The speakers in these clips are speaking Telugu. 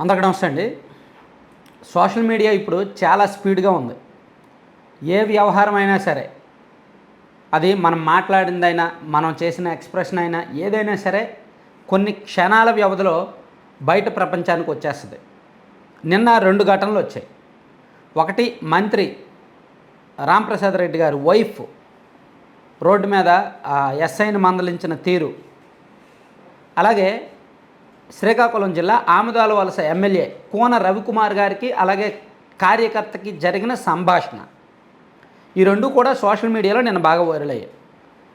అందరికీ నమస్తే అండి. సోషల్ మీడియా ఇప్పుడు చాలా స్పీడ్గా ఉంది. ఏ వ్యవహారం అయినా సరే అది మనం మాట్లాడిందైనా మనం చేసిన ఎక్స్ప్రెషన్ అయినా ఏదైనా సరే కొన్ని క్షణాల వ్యవధిలో బయట ప్రపంచానికి వచ్చేస్తుంది. నిన్న రెండు ఘటనలు వచ్చాయి. ఒకటి మంత్రి రాంప్రసాద్ రెడ్డి గారు వైఫ్ రోడ్డు మీద ఎస్ఐని మందలించిన తీరు. అలాగే శ్రీకాకుళం జిల్లా ఆముదాల వలస ఎమ్మెల్యే కోన రవికుమార్ గారికి అలాగే కార్యకర్తకి జరిగిన సంభాషణ. ఈ రెండు కూడా సోషల్ మీడియాలో నేను బాగా వైరల్ అయ్యాయి.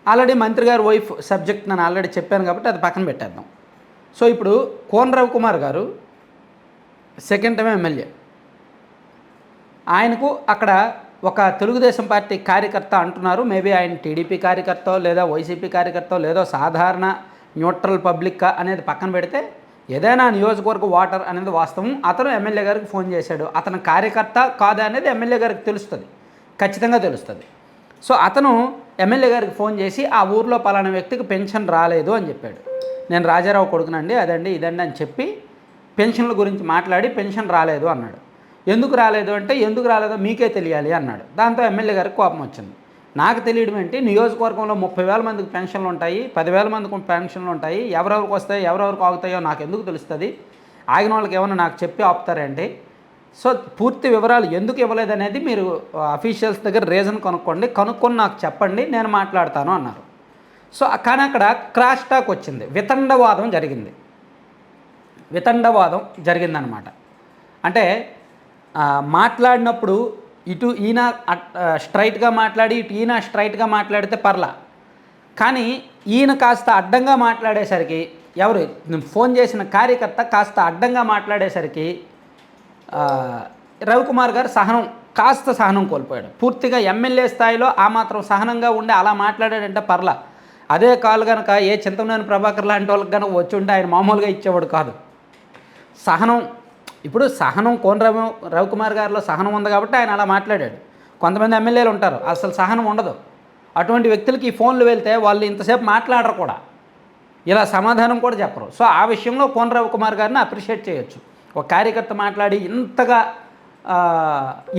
ఆల్రెడీ మంత్రి గారి వైఫ్ సబ్జెక్ట్ నేను ఆల్రెడీ చెప్పాను కాబట్టి అది పక్కన పెట్టేద్దాం. సో ఇప్పుడు కోన రవికుమార్ గారు సెకండ్ టైం ఎమ్మెల్యే. ఆయనకు అక్కడ ఒక తెలుగుదేశం పార్టీ కార్యకర్త అంటున్నారు. మేబీ ఆయన టీడీపీ కార్యకర్త లేదా వైసీపీ కార్యకర్త లేదో సాధారణ న్యూట్రల్ పబ్లిక్ అనేది పక్కన పెడితే ఏదైనా నియోజకవర్గ ఓటర్ అనేది వాస్తవం. అతను ఎమ్మెల్యే గారికి ఫోన్ చేశాడు. అతను కార్యకర్త కాదా అనేది ఎమ్మెల్యే గారికి తెలుస్తుంది. ఖచ్చితంగా తెలుస్తుంది. సో అతను ఎమ్మెల్యే గారికి ఫోన్ చేసి ఆ ఊర్లో పలానా వ్యక్తికి పెన్షన్ రాలేదు అని చెప్పాడు. నేను రాజారావు కొడుకునండి అదండి ఇదండి అని చెప్పి పెన్షన్ల గురించి మాట్లాడి పెన్షన్ రాలేదు అన్నాడు. ఎందుకు రాలేదు అంటే ఎందుకు రాలేదో మీకే తెలియాలి అన్నాడు. దాంతో ఎమ్మెల్యే గారికి కోపం వచ్చింది. నాకు తెలియడం ఏంటి? నియోజకవర్గంలో ముప్పై వేల మందికి పెన్షన్లు ఉంటాయి పదివేల మందికి పెన్షన్లు ఉంటాయి. ఎవరెవరికి వస్తాయో ఎవరెవరికి ఆగుతాయో నాకు ఎందుకు తెలుస్తుంది? ఆగిన వాళ్ళకి ఏమైనా నాకు చెప్పి ఆపుతారండి సో పూర్తి వివరాలు ఎందుకు ఇవ్వలేదు అనేది మీరు అఫీషియల్స్ దగ్గర రీజన్ కనుక్కోండి. కనుక్కొని నాకు చెప్పండి నేను మాట్లాడతాను అన్నారు. సో కానీ అక్కడ క్రాష్ టాక్ వచ్చింది. వితండవాదం జరిగింది. వితండవాదం జరిగిందనమాట. అంటే మాట్లాడినప్పుడు ఇటు ఈయన అట్- స్ట్రైట్గా మాట్లాడి ఇటు ఈయన స్ట్రైట్గా మాట్లాడితే పర్లా. కానీ ఈయన కాస్త అడ్డంగా మాట్లాడేసరికి ఎవరు? ఫోన్ చేసిన కార్యకర్త కాస్త అడ్డంగా మాట్లాడేసరికి రవికుమార్ గారు సహనం కాస్త సహనం కోల్పోయాడు. పూర్తిగా ఎమ్మెల్యే స్థాయిలో ఆ మాత్రం సహనంగా ఉండి అలా మాట్లాడాడంటే పర్లా. అదే కాలు కనుక ఏ చింతమనేని ప్రభాకర్ లాంటి వాళ్ళకి కనుక వచ్చి ఉంటే ఆయన మామూలుగా ఇచ్చేవాడు కాదు. సహనం ఇప్పుడు సహనం కోన రవి రవికుమార్ గారిలో సహనం ఉంది కాబట్టి ఆయన అలా మాట్లాడాడు. కొంతమంది ఎమ్మెల్యేలు ఉంటారు అసలు సహనం ఉండదు. అటువంటి వ్యక్తులకి ఈ ఫోన్లు వెళ్తే వాళ్ళు ఇంతసేపు మాట్లాడరు కూడా. ఇలా సమాధానం కూడా చెప్పరు. సో ఆ విషయంలో కోన రవికుమార్ గారిని అప్రిషియేట్ చేయొచ్చు. ఒక కార్యకర్త మాట్లాడి ఇంతగా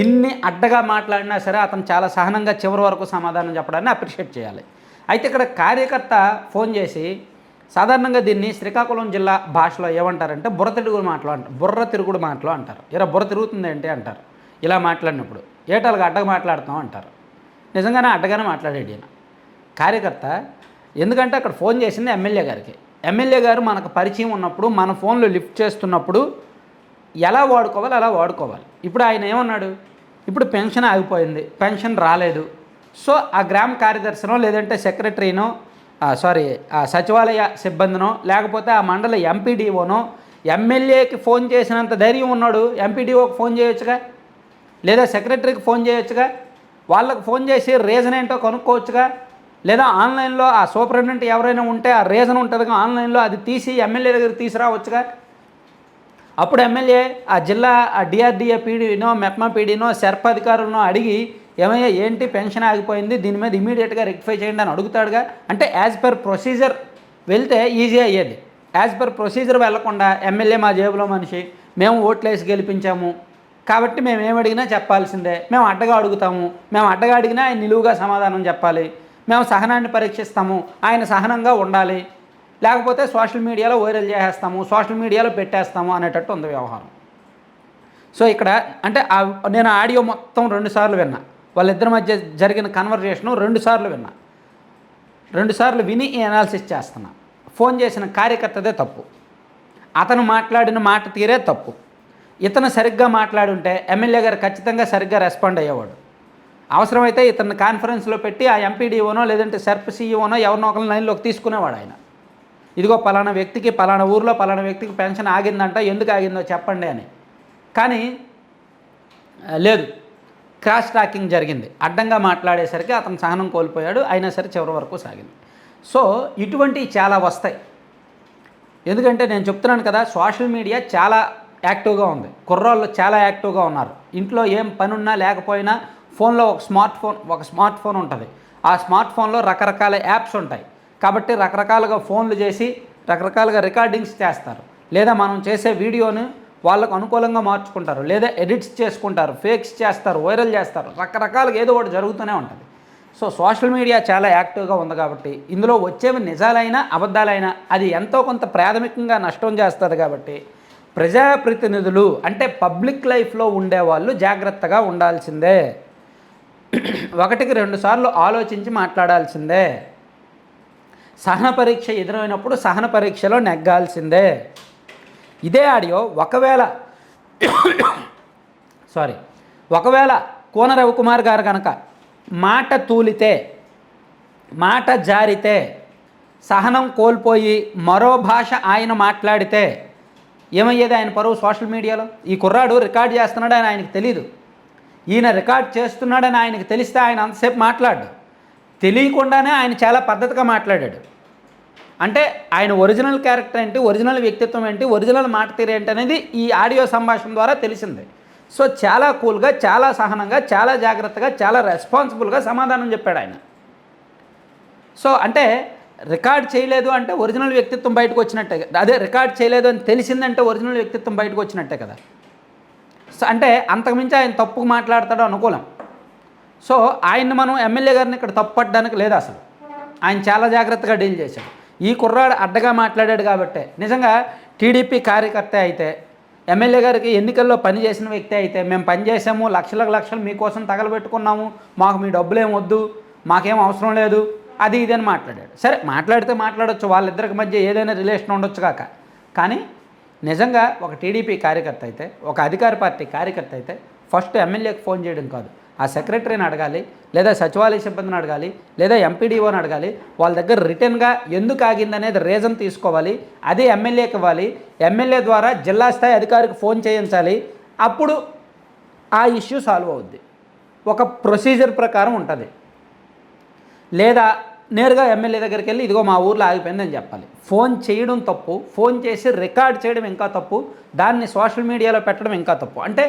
ఇన్ని అడ్డగా మాట్లాడినా సరే అతను చాలా సహనంగా చివరి వరకు సమాధానం చెప్పడాన్ని అప్రిషియేట్ చేయాలి. అయితే ఇక్కడ కార్యకర్త ఫోన్ చేసి సాధారణంగా దీన్ని శ్రీకాకుళం జిల్లా భాషలో ఏమంటారంటే బుర్ర తిరుగుడు మాటలు అంటారు బుర్ర తిరుగుడు మాటలు అంటారు. ఇలా బుర్ర తిరుగుతుంది ఏంటి అంటారు. ఇలా మాట్లాడినప్పుడు ఏటాలుగా అడ్డగా మాట్లాడుతాం అంటారు. నిజంగానే అడ్డగానే మాట్లాడాడు ఈయన. కార్యకర్త ఎందుకంటే అక్కడ ఫోన్ చేసింది ఎమ్మెల్యే గారికి. ఎమ్మెల్యే గారు మనకు పరిచయం ఉన్నప్పుడు మన ఫోన్లో లిఫ్ట్ చేస్తున్నప్పుడు ఎలా వాడుకోవాలి అలా వాడుకోవాలి. ఇప్పుడు ఆయన ఏమన్నాడు? ఇప్పుడు పెన్షన్ ఆగిపోయింది పెన్షన్ రాలేదు. సో ఆ గ్రామ కార్యదర్శినో లేదంటే సెక్రటరీనో సారీ ఆ సచివాలయ సిబ్బందినో లేకపోతే ఆ మండల ఎంపీడీఓనో ఎమ్మెల్యేకి ఫోన్ చేసినంత ధైర్యం ఉన్నాడు ఎంపీడీఓకి ఫోన్ చేయొచ్చుగా? లేదా సెక్రటరీకి ఫోన్ చేయొచ్చుగా? వాళ్ళకి ఫోన్ చేసి రీజన్ ఏంటో కనుక్కోవచ్చుగా? లేదా ఆన్లైన్లో ఆ సూపరింటెండెంట్ ఎవరైనా ఉంటే ఆ రీజన్ ఉంటుందిగా? ఆన్లైన్లో అది తీసి ఎమ్మెల్యే దగ్గర తీసుకురావచ్చుగా? అప్పుడు ఎమ్మెల్యే ఆ జిల్లా ఆ డిఆర్డిఏ పీడీనో మెప్మా పీడీనో సర్ప అధికారులను అడిగి ఏమయ్యా ఏంటి పెన్షన్ ఆగిపోయింది? దీని మీద ఇమీడియట్గా రెక్టిఫై చేయండి అని అడుగుతాడుగా. అంటే యాజ్ పర్ ప్రొసీజర్ వెళ్తే ఈజీ అయ్యేది. యాజ్ పర్ ప్రొసీజర్ వెళ్ళకుండా ఎమ్మెల్యే మా జేబులో మనిషి మేము ఓట్లేసి గెలిపించాము. కాబట్టి మేము ఏమడిగినా చెప్పాల్సిందే. మేము అడ్డగా అడుగుతాము. మేము అడ్డగా అడిగినా ఆయన నిలువుగా సమాధానం చెప్పాలి. మేము సహనాన్ని పరీక్షిస్తాము. ఆయన సహనంగా ఉండాలి. లేకపోతే సోషల్ మీడియాలో వైరల్ చేసేస్తాము. సోషల్ మీడియాలో పెట్టేస్తాము అనేటట్టు ఉంది వ్యవహారం. సో ఇక్కడ అంటే నేను ఆడియో మొత్తం రెండు సార్లు విన్నా. వాళ్ళిద్దరి మధ్య జరిగిన కన్వర్జేషను రెండు సార్లు విన్నా. రెండు సార్లు విని ఈ అనాలిసిస్ చేస్తున్నా. ఫోన్ చేసిన కార్యకర్తదే తప్పు. అతను మాట్లాడిన మాట తీరే తప్పు. ఇతను సరిగ్గా మాట్లాడుంటే ఎమ్మెల్యే గారు ఖచ్చితంగా సరిగ్గా రెస్పాండ్ అయ్యేవాడు. అవసరమైతే ఇతన్ని కాన్ఫరెన్స్లో పెట్టి ఆ ఎంపీడీఓనో లేదంటే సర్ప్ సీఈఓనో ఎవరినో ఒకరిని లైన్లోకి తీసుకునేవాడు ఆయన. ఇదిగో పలానా వ్యక్తికి పలానా ఊర్లో పలానా వ్యక్తికి పెన్షన్ ఆగిందంట ఎందుకు ఆగిందో చెప్పండి అని. కానీ లేదు. క్రాష్ టాకింగ్ జరిగింది. అడ్డంగా మాట్లాడేసరికి అతను సహనం కోల్పోయాడు. అయినా సరే చివరి వరకు సాగింది. సో ఇటువంటివి చాలా వస్తాయి. ఎందుకంటే నేను చెప్తున్నాను కదా సోషల్ మీడియా చాలా యాక్టివ్గా ఉంది. కుర్రాళ్ళు చాలా యాక్టివ్గా ఉన్నారు. ఇంట్లో ఏం పని ఉన్నా లేకపోయినా ఫోన్లో ఒక స్మార్ట్ ఫోన్ ఒక స్మార్ట్ ఫోన్ ఉంటుంది. ఆ స్మార్ట్ ఫోన్లో రకరకాల యాప్స్ ఉంటాయి. కాబట్టి రకరకాలుగా ఫోన్లు చేసి రకరకాలుగా రికార్డింగ్స్ చేస్తారు. లేదా మనం చేసే వీడియోను వాళ్ళకు అనుకూలంగా మార్చుకుంటారు. లేదా ఎడిట్స్ చేసుకుంటారు ఫేక్స్ చేస్తారు వైరల్ చేస్తారు. రకరకాలుగా ఏదో ఒకటి జరుగుతూనే ఉంటుంది. సో సోషల్ మీడియా చాలా యాక్టివ్గా ఉంది కాబట్టి ఇందులో వచ్చేవి నిజాలైనా అబద్ధాలైనా అది ఎంతో కొంత ప్రాథమికంగా నష్టం చేస్తుంది కాబట్టి ప్రజాప్రతినిధులు అంటే పబ్లిక్ లైఫ్లో ఉండేవాళ్ళు జాగ్రత్తగా ఉండాల్సిందే. ఒకటికి రెండు సార్లు ఆలోచించి మాట్లాడాల్సిందే. సహన పరీక్ష ఎదురైనప్పుడు సహన పరీక్షలో నెగ్గాల్సిందే. ఇదే ఆడియో ఒకవేళ సారీ ఒకవేళ కోన రవికుమార్ గారు కనుక మాట తూలితే మాట జారితే సహనం కోల్పోయి మరో భాష ఆయన మాట్లాడితే ఏమయ్యేది ఆయన పరువు సోషల్ మీడియాలో? ఈ కుర్రాడు రికార్డ్ చేస్తున్నాడని ఆయనకు తెలీదు. ఈయన రికార్డ్ చేస్తున్నాడని ఆయనకు తెలిస్తే ఆయన అంతసేపు మాట్లాడు తెలియకుండానే ఆయన చాలా పద్ధతిగా మాట్లాడాడు. అంటే ఆయన ఒరిజినల్ క్యారెక్టర్ ఏంటి ఒరిజినల్ వ్యక్తిత్వం ఏంటి ఒరిజినల్ మాట తీరు ఏంటి అనేది ఈ ఆడియో సంభాషణ ద్వారా తెలిసింది. సో చాలా కూల్గా చాలా సహనంగా చాలా జాగ్రత్తగా చాలా రెస్పాన్సిబుల్గా సమాధానం చెప్పాడు ఆయన. సో అంటే రికార్డ్ చేయలేదు అంటే ఒరిజినల్ వ్యక్తిత్వం బయటకు వచ్చినట్టే అదే రికార్డ్ చేయలేదు అని తెలిసిందంటే ఒరిజినల్ వ్యక్తిత్వం బయటకు వచ్చినట్టే కదా. సో అంటే అంతకుమించి ఆయన తప్పుకు మాట్లాడతాడో అనుకూలం. సో ఆయన్ని మనం ఎమ్మెల్యే గారిని ఇక్కడ తప్పు పట్టడానికి లేదు అసలు. ఆయన చాలా జాగ్రత్తగా డీల్ చేశాడు. ఈ కుర్రాడు అడ్డగా మాట్లాడాడు కాబట్టే. నిజంగా టీడీపీ కార్యకర్త అయితే ఎమ్మెల్యే గారికి ఎన్నికల్లో పనిచేసిన వ్యక్తి అయితే మేము పనిచేసాము లక్షలకు లక్షలు మీకోసం తగలబెట్టుకున్నాము మాకు మీ డబ్బులేం వద్దు మాకేం అవసరం లేదు అది ఇది అని మాట్లాడాడు. సరే మాట్లాడితే మాట్లాడొచ్చు వాళ్ళిద్దరికి మధ్య ఏదైనా రిలేషన్ ఉండొచ్చు కాక. కానీ నిజంగా ఒక టీడీపీ కార్యకర్త అయితే ఒక అధికార పార్టీ కార్యకర్త అయితే ఫస్ట్ ఎమ్మెల్యేకి ఫోన్ చేయడం కాదు. ఆ సెక్రటరీని అడగాలి లేదా సచివాలయ సిబ్బందిని అడగాలి లేదా ఎంపీడీఓని అడగాలి వాళ్ళ దగ్గర రిటర్న్గా ఎందుకు ఆగింది అనేది రీజన్ తీసుకోవాలి అదే ఎమ్మెల్యేకి ఇవ్వాలి ఎమ్మెల్యే ద్వారా జిల్లా స్థాయి అధికారికి ఫోన్ చేయించాలి అప్పుడు ఆ ఇష్యూ సాల్వ్ అవుద్ది. ఒక ప్రొసీజర్ ప్రకారం ఉంటుంది. లేదా నేరుగా ఎమ్మెల్యే దగ్గరికి వెళ్ళి ఇదిగో మా ఊర్లో ఆగిపోయిందని చెప్పాలి. ఫోన్ చేయడం తప్పు ఫోన్ చేసి రికార్డ్ చేయడం ఇంకా తప్పు దాన్ని సోషల్ మీడియాలో పెట్టడం ఇంకా తప్పు. అంటే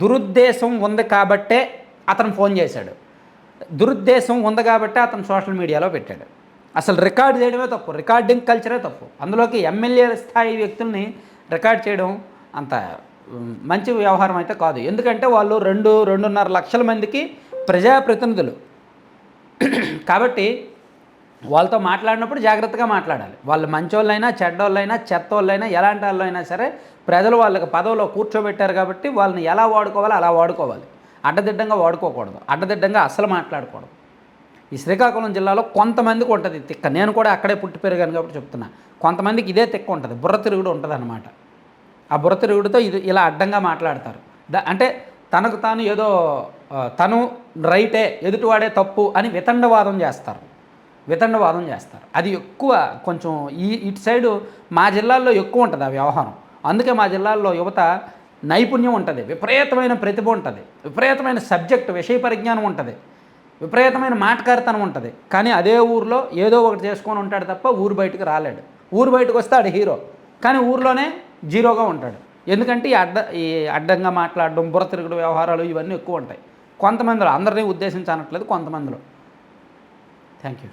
దురుద్దేశం ఉంది కాబట్టే అతను ఫోన్ చేశాడు. దురుద్దేశం ఉంది కాబట్టి అతను సోషల్ మీడియాలో పెట్టాడు. అసలు రికార్డ్ చేయడమే తప్పు. రికార్డింగ్ కల్చరే తప్పు. అందులోకి ఎమ్మెల్యే స్థాయి వ్యక్తుల్ని రికార్డ్ చేయడం అంత మంచి వ్యవహారం అయితే కాదు. ఎందుకంటే వాళ్ళు రెండు రెండున్నర లక్షల మందికి ప్రజాప్రతినిధులు. కాబట్టి వాళ్ళతో మాట్లాడినప్పుడు జాగ్రత్తగా మాట్లాడాలి. వాళ్ళు మంచోళ్ళైనా చెడ్డోళ్ళైనా చెత్తోళ్ళైనా ఎలాంటి వాళ్ళైనా సరే ప్రజలు వాళ్ళకి పదవిలో కూర్చోబెట్టారు కాబట్టి వాళ్ళని ఎలా వాడుకోవాలో అలా వాడుకోవాలి. అడ్డదిడ్డంగా వాడుకోకూడదు అడ్డదిడ్డంగా అసలు మాట్లాడకూడదు. ఈ శ్రీకాకుళం జిల్లాలో కొంతమందికి ఉంటుంది తిక్క. నేను కూడా అక్కడే పుట్టి పెరిగాను కాబట్టి చెప్తున్నా. కొంతమందికి ఇదే తిక్క ఉంటుంది బుర్ర తిరుగుడు ఉంటుంది అనమాట ఆ బుర్ర తిరుగుడుతో ఇది ఇలా అడ్డంగా మాట్లాడతారు. ద అంటే తనకు తాను ఏదో తను రైటే ఎదుటివాడే తప్పు అని వితండవాదం చేస్తారు. వితండవాదం చేస్తారు. అది ఎక్కువ కొంచెం ఈ ఇటు సైడు మా జిల్లాల్లో ఎక్కువ ఉంటుంది ఆ వ్యవహారం. అందుకే మా జిల్లాల్లో యువత నైపుణ్యం ఉంటుంది విపరీతమైన ప్రతిభ ఉంటుంది విపరీతమైన సబ్జెక్ట్ విషయ పరిజ్ఞానం ఉంటుంది విపరీతమైన మాటకారితనం ఉంటుంది. కానీ అదే ఊర్లో ఏదో ఒకటి చేసుకొని ఉంటాడు తప్ప ఊరు బయటకు రాలేడు. ఊరు బయటకు వస్తే ఆడు హీరో కానీ ఊర్లోనే జీరోగా ఉంటాడు. ఎందుకంటే ఈ అడ్డ ఈ అడ్డంగా మాట్లాడడం బుర్రతిరుగుడు వ్యవహారాలు ఇవన్నీ ఎక్కువ ఉంటాయి. కొంతమందిలో అందరినీ ఉద్దేశించనట్లేదు కొంతమందిలో. Thank you